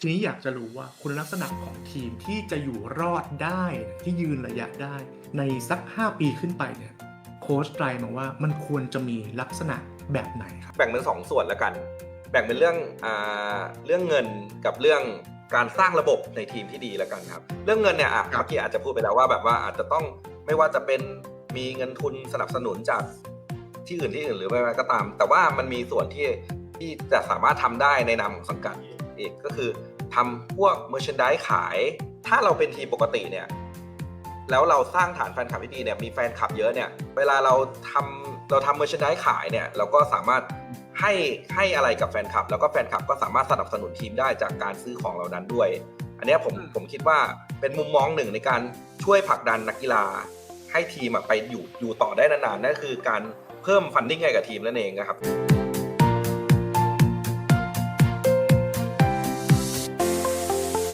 ทีนี้อยากจะรู้ว่าคุณลักษณะของทีมที่จะอยู่รอดได้ที่ยืนระยะได้ ในสัก 5 ปีขึ้นไปเนี่ยโค้ชไตรมองว่ามันควรจะมีลักษณะแบบไหนครับแบ่งเป็นสองส่วนแล้วกัน แบ่งเป็นเรื่องอ่าเรื่องเงินกับเรื่องการสร้างระบบในทีมที่ดีแล้วกันครับ เรื่องเงินเนี่ยอะครับเมื่อกี้อาจจะพูดไปแล้วว่าแบบว่าอาจจะต้องไม่ว่าจะเป็นมีเงินทุนสนับสนุนจากที่อื่นที่อื่นหรือไม่ก็ตาม แต่ว่ามันมีส่วนที่ที่จะสามารถทำได้ในนามของสังกัด อีกก็คือทำพวกเมอร์ช n นด s e ขาย ถ้าเราเป็นทีมปกติเนี่ยแล้วเราสร้างฐานแฟนคลับที่ดีเนี่ยมีแฟนคลับเยอะเนี่ยเวลาเราทำเราทำเมอร์ช n นด s e ขายเนี่ยเราก็สามารถให้ให้อะไรกับแฟนคลับ แล้วก็แฟนคลับก็สามารถสนับสนุนทีมได้จากการซื้อของเหล่านั้นด้วย อันเนี้ยผมอืมผมคิดว่าเป็นมุมมองหนึ่งในการช่วยผลักดันนักกีฬา ให้ทีมอะไปอยู่อยู่ต่อได้นานๆนั่นคือการเพิ่มฟันดิ้งให้กับทีมนั่นเองนะครับ